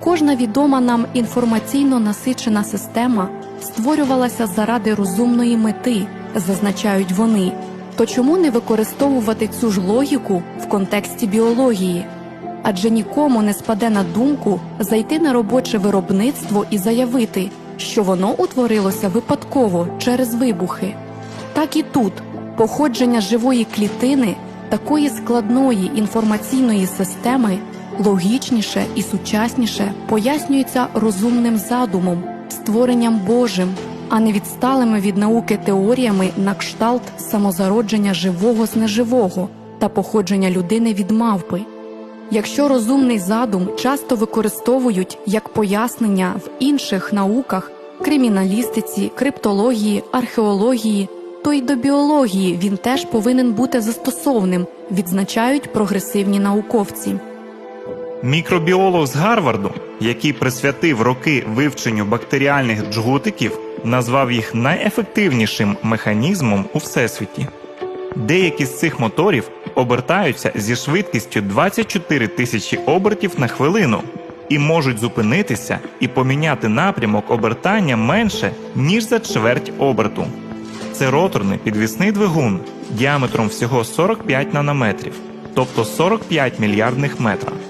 Кожна відома нам інформаційно насичена система створювалася заради розумної мети, зазначають вони. То чому не використовувати цю ж логіку в контексті біології? Адже нікому не спаде на думку зайти на робоче виробництво і заявити, що воно утворилося випадково через вибухи. Так і тут походження живої клітини такої складної інформаційної системи логічніше і сучасніше пояснюється розумним задумом, створенням Божим, а не відсталими від науки теоріями на кшталт самозародження живого з неживого та походження людини від мавпи. Якщо розумний задум часто використовують як пояснення в інших науках криміналістиці, криптології, археології, то й до біології він теж повинен бути застосовним, відзначають прогресивні науковці. Мікробіолог з Гарварду, який присвятив роки вивченню бактеріальних джгутиків, назвав їх найефективнішим механізмом у всесвіті. Деякі з цих моторів обертаються зі швидкістю 24 тисячі обертів на хвилину і можуть зупинитися і поміняти напрямок обертання менше, ніж за чверть оберту. Це роторний підвісний двигун діаметром всього 45 нанометрів, тобто 45 мільярдних метра.